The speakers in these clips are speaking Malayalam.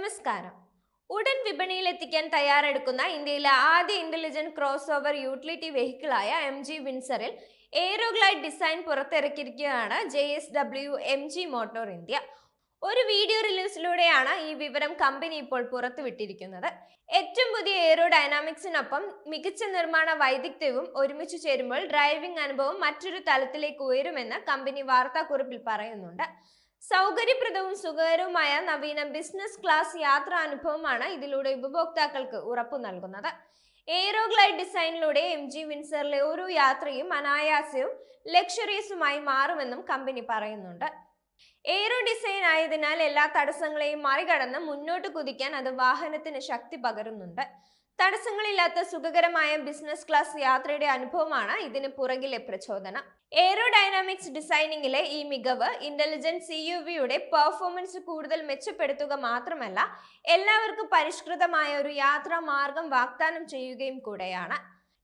നമസ്കാരം. ഉടൻ വിപണിയിൽ എത്തിക്കാൻ തയ്യാറെടുക്കുന്ന ഇന്ത്യയിലെ ആദ്യ ഇന്റലിജന്റ് ക്രോസ് ഓവർ യൂട്ടിലിറ്റി വെഹിക്കിളായ എം ജി വിൻസറിൽ aeroglide design പുറത്തിറക്കിയിരിക്കുകയാണ് J S W M G motor India ഒരു വീഡിയോ റിലീസിലൂടെയാണ് ഈ വിവരം കമ്പനി ഇപ്പോൾ പുറത്തുവിട്ടിരിക്കുന്നത്. ഏറ്റവും പുതിയ എയ്റോ ഡൈനാമിക്സിനൊപ്പം മികച്ച നിർമ്മാണ വൈദഗ്ധ്യവും ഒരുമിച്ച് ചേരുമ്പോൾ ഡ്രൈവിംഗ് അനുഭവം മറ്റൊരു തലത്തിലേക്ക് ഉയരുമെന്ന് കമ്പനി വാർത്താക്കുറിപ്പിൽ പറയുന്നുണ്ട്. സൗകര്യപ്രദവും സുഖകരവുമായ നവീന ബിസിനസ് ക്ലാസ് യാത്രാ അനുഭവമാണ് ഇതിലൂടെ ഉപഭോക്താക്കൾക്ക് ഉറപ്പു നൽകുന്നത്. എയ്റോഗ്ലൈഡ് ഡിസൈനിലൂടെ എം ജി വിൻസറിലെ ഓരോ യാത്രയും അനായാസവും ലക്ഷറീസുമായി മാറുമെന്നും കമ്പനി പറയുന്നുണ്ട്. എയ്റോ ഡിസൈൻ ആയതിനാൽ എല്ലാ തടസ്സങ്ങളെയും മറികടന്ന് മുന്നോട്ട് കുതിക്കാൻ അത് വാഹനത്തിന് ശക്തി പകരുന്നുണ്ട്. തടസ്സങ്ങളില്ലാത്ത സുഖകരമായ ബിസിനസ് ക്ലാസ് യാത്രയുടെ അനുഭവമാണ് ഇതിന് പുറകിലെ പ്രചോദനം. എയ്റോ ഡൈനാമിക്സ് ഡിസൈനിങ്ങിലെ ഈ മികവ് ഇന്റലിജന്റ് സി യു വിയുടെ പെർഫോമൻസ് കൂടുതൽ മെച്ചപ്പെടുത്തുക മാത്രമല്ല എല്ലാവർക്കും പരിഷ്കൃതമായ ഒരു യാത്രാ മാർഗം വാഗ്ദാനം ചെയ്യുകയും കൂടെയാണ്.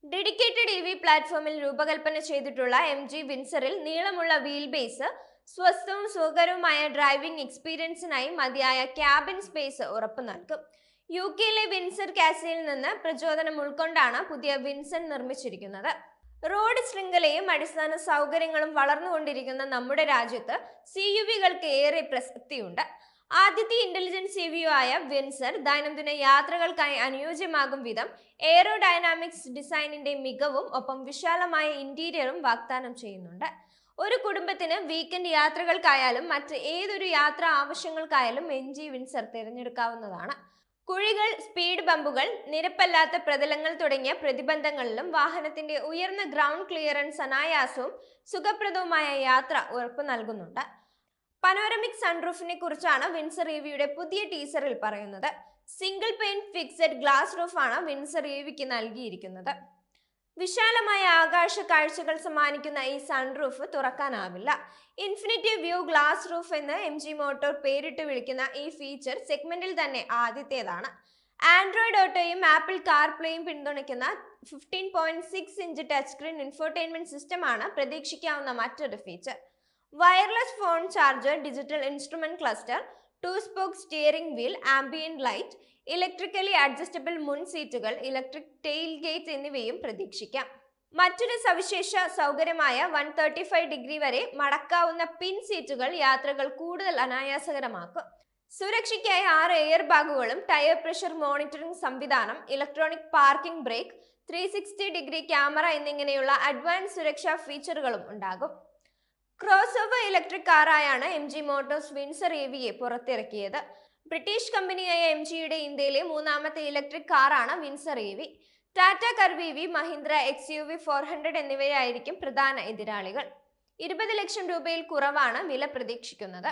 ഡെഡിക്കേറ്റഡ് ഇ വി പ്ലാറ്റ്ഫോമിൽ രൂപകൽപ്പന ചെയ്തിട്ടുള്ള എം ജി വിൻസറിൽ നീളമുള്ള വീൽ ബേസ് സ്വസ്ഥവും സുഖകരവുമായ ഡ്രൈവിംഗ് എക്സ്പീരിയൻസിനായി മതിയായ ക്യാബിൻ സ്പേസ് ഉറപ്പു നൽകും യു കെയിലെ വിൻസർ കാസിയിൽ നിന്ന് പ്രചോദനം ഉൾക്കൊണ്ടാണ് പുതിയ വിൻസൺ നിർമ്മിച്ചിരിക്കുന്നത്. റോഡ് ശൃംഖലയും അടിസ്ഥാന സൗകര്യങ്ങളും വളർന്നുകൊണ്ടിരിക്കുന്ന നമ്മുടെ രാജ്യത്ത് സി യു വികൾക്ക് ഏറെ പ്രസക്തിയുണ്ട്. ആദ്യത്തെ ഇന്റലിജൻസ് സി വി ആയ വിൻസർ ദൈനംദിന യാത്രകൾക്കായി അനുയോജ്യമാകും വിധം എയറോ ഡൈനാമിക്സ് ഡിസൈനിന്റെ മികവും ഒപ്പം വിശാലമായ ഇന്റീരിയറും വാഗ്ദാനം ചെയ്യുന്നുണ്ട്. ഒരു കുടുംബത്തിന് വീക്കെൻഡ് യാത്രകൾക്കായാലും മറ്റ് ഏതൊരു യാത്രാ ആവശ്യങ്ങൾക്കായാലും എൻ ജി വിൻസർ തിരഞ്ഞെടുക്കാവുന്നതാണ്. കുഴികൾ സ്പീഡ് ബമ്പുകൾ നിരപ്പല്ലാത്ത പ്രതലങ്ങൾ തുടങ്ങിയ പ്രതിബന്ധങ്ങളിലും വാഹനത്തിന്റെ ഉയർന്ന ഗ്രൗണ്ട് ക്ലിയറൻസ് അനായാസവും സുഖപ്രദവുമായ യാത്ര ഉറപ്പു നൽകുന്നുണ്ട്. പനോരമിക് സൺറൂഫിനെ കുറിച്ചാണ് വിൻസർ ഇവിയുടെ പുതിയ ടീസറിൽ പറയുന്നത്. സിംഗിൾ പെയിൻ ഫിക്സഡ് ഗ്ലാസ് റൂഫാണ് വിൻസർ റിവിക്ക് നൽകിയിരിക്കുന്നത്. വിശാലമായ ആകാശ കാഴ്ചകൾ സമ്മാനിക്കുന്ന ഈ സൺറൂഫ് തുറക്കാനാവില്ല. ഇൻഫിനിറ്റി വ്യൂ ഗ്ലാസ് റൂഫ് എന്ന് എം ജി മോട്ടോർ പേരിട്ട് വിളിക്കുന്ന ഈ ഫീച്ചർ സെഗ്മെന്റിൽ തന്നെ ആദ്യത്തേതാണ്. ആൻഡ്രോയിഡ് ഓട്ടോയും ആപ്പിൾ കാർപ്ലേയും പിന്തുണയ്ക്കുന്ന fifteen point six inch touch screen infotainment സിസ്റ്റമാണ് പ്രതീക്ഷിക്കാവുന്ന മറ്റൊരു feature wireless phone charger digital instrument cluster two spoke steering wheel ambient light electrically adjustable മുൻ സീറ്റുകൾ ഇലക്ട്രിക് ടെയിൽ ഗേറ്റ് എന്നിവയും പ്രതീക്ഷിക്കാം. മറ്റൊരു സവിശേഷ സൗകര്യമായ വൺ തേർട്ടി ഫൈവ് ഡിഗ്രി വരെ മടക്കാവുന്ന പിൻ സീറ്റുകൾ യാത്രകൾ കൂടുതൽ അനായാസകരമാക്കും. സുരക്ഷയ്ക്കായി ആറ് എയർ ബാഗുകളും ടയർ പ്രഷർ മോണിറ്ററിംഗ് സംവിധാനം electronic parking brake three degree camera എന്നിങ്ങനെയുള്ള അഡ്വാൻസ് സുരക്ഷാ ഫീച്ചറുകളും ഉണ്ടാകും. Cross over electric കാറായാണ് M G Motors Windsor E വിയെ പുറത്തിറക്കിയത്. ബ്രിട്ടീഷ് കമ്പനിയായ എം ജിയുടെ ഇന്ത്യയിലെ മൂന്നാമത്തെ ഇലക്ട്രിക് കാറാണ് Windsor E V Tata Curvv V Mahindra X U V four hundred എന്നിവയായിരിക്കും പ്രധാന എതിരാളികൾ. ഇരുപത് ലക്ഷം രൂപയിൽ കുറവാണ് വില പ്രതീക്ഷിക്കുന്നത്.